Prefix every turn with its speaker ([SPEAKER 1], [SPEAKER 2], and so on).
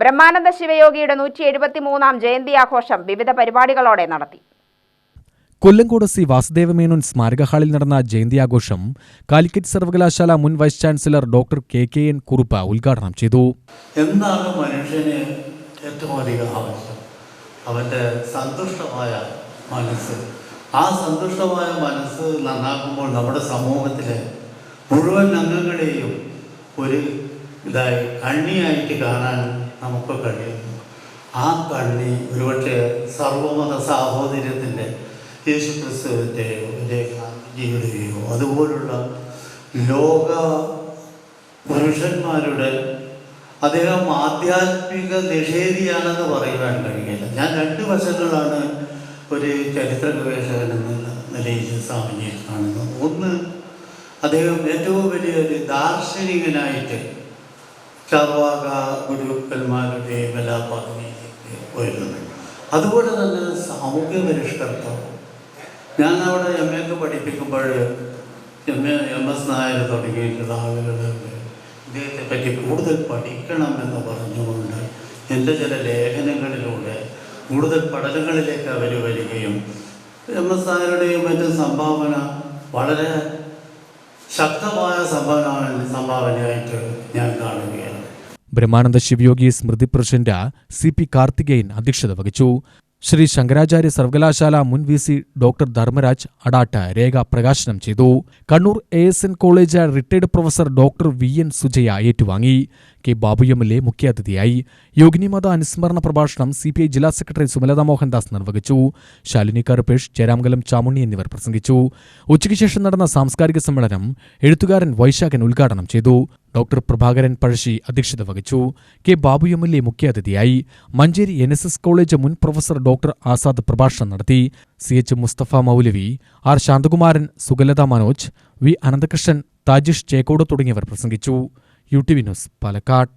[SPEAKER 1] ബ്രഹ്മാനന്ദ ശിവയോഗിയുടെ നൂറ്റി എഴുപത്തിമൂന്നാം ജയന്തി ആഘോഷം വിവിധ പരിപാടികളോടെ നടത്തി.
[SPEAKER 2] കൊല്ലങ്കോട് സി വാസുദേവമേനോൻ സ്മാരക ഹാളിൽ നടന്ന ജയന്തി ആഘോഷം കാലിക്കറ്റ് സർവകലാശാല മുൻ vice chancellor doctor K K N Kurup ഉദ്ഘാടനം ചെയ്തു.
[SPEAKER 3] എന്താണ് മനുഷ്യന് ഏറ്റവും അധികം ആവശ്യം? അവന്റെ സന്തുഷ്ടമായ മനസ്സ്. ആ സന്തുഷ്ടമായ മനസ്സ് നന്നാക്കുമ്പോൾ നമ്മുടെ സമൂഹത്തിലെ മുഴുവൻ അംഗങ്ങളെയും ഒരു ഇതായി അണ്ണിയായിട്ട് കാണാൻ നമുക്ക് കഴിയുന്നു. ആ കണ്ണി ഒരുപക്ഷെ സർവമത സാഹോദര്യത്തിന്റെ യേശു ക്രിസ്തുവിന്റെയോ ഗാന്ധിജിയുടെയോ അതുപോലുള്ള ലോക പുരുഷന്മാരുടെ അദ്ദേഹം ആധ്യാത്മിക നിഷേധിയാണെന്ന് പറയുവാൻ കഴിയില്ല. ഞാൻ രണ്ട് വശങ്ങളാണ് ഒരു ചരിത്ര ഗവേഷകൻ എന്ന നിലയിൽ സ്വാമിജിയിൽ കാണുന്നത്. ഒന്ന് അദ്ദേഹം ഏറ്റവും വലിയൊരു ദാർശനികനായിട്ട് ചർവാക ഗുരുക്കന്മാരുടെ ബലാപാതനയിലേക്ക് പോയിരുന്നത് അതുപോലെ തന്നെ സാമൂഹ്യ പരിഷ്കർത്താവ് ഞാൻ അവിടെ എം എക്ക് പഠിപ്പിക്കുമ്പോൾ M A M S Nair തുടങ്ങിയിട്ടുള്ള ആളുകൾ ഇദ്ദേഹത്തെ പറ്റി കൂടുതൽ പഠിക്കണമെന്ന് പറഞ്ഞുകൊണ്ട് എന്റെ ചില ലേഖനങ്ങളിലൂടെ കൂടുതൽ പഠനങ്ങളിലേക്ക് അവർ വരികയും എം എസ് നായരുടെയും മറ്റും സംഭാവന വളരെ ശക്തമായ സംഭാവന സംഭാവനയായിട്ട് ഞാൻ കാണുകയാണ്.
[SPEAKER 2] ബ്രഹ്മാനന്ദ ശിവയോഗി സ്മൃതി പ്രസിഡന്റ് സി പി കാർത്തികേയൻ അധ്യക്ഷത വഹിച്ചു. ശ്രീ ശങ്കരാചാര്യ സർവകലാശാല മുൻ V C doctor Dharmaraj Adat രേഖ പ്രകാശനം ചെയ്തു. Kannur A S N college retired professor doctor V N Sujaya ഏറ്റുവാങ്ങി. K Babu M L A മുഖ്യാതിഥിയായി യോഗിനിമത അനുസ്മരണ പ്രഭാഷണം സി പി ഐ ജില്ലാ സെക്രട്ടറി സുമലത മോഹൻദാസ് നിർവഹിച്ചു. ശാലിനി കറുപേഷ് ചേരാമംഗലം ചാമുണ്ണി എന്നിവർ പ്രസംഗിച്ചു. ഉച്ചയ്ക്ക് ശേഷം നടന്ന സാംസ്കാരിക സമ്മേളനം എഴുത്തുകാരൻ വൈശാഖൻ ഉദ്ഘാടനം ചെയ്തു. ഡോക്ടർ പ്രഭാകരൻ പഴശ്ശി അധ്യക്ഷത വഹിച്ചു. K Babu M L A മുഖ്യാതിഥിയായി Manjeri N S S college മുൻ പ്രൊഫസർ ഡോക്ടർ ആസാദ് പ്രഭാഷണം നടത്തി. C H Mustafa Moulavi R Santhakumaran Sugalatha Manoj V Ananthakrishnan Thajish Chekkode തുടങ്ങിയവർ പ്രസംഗിച്ചു. U T V news Palakkad.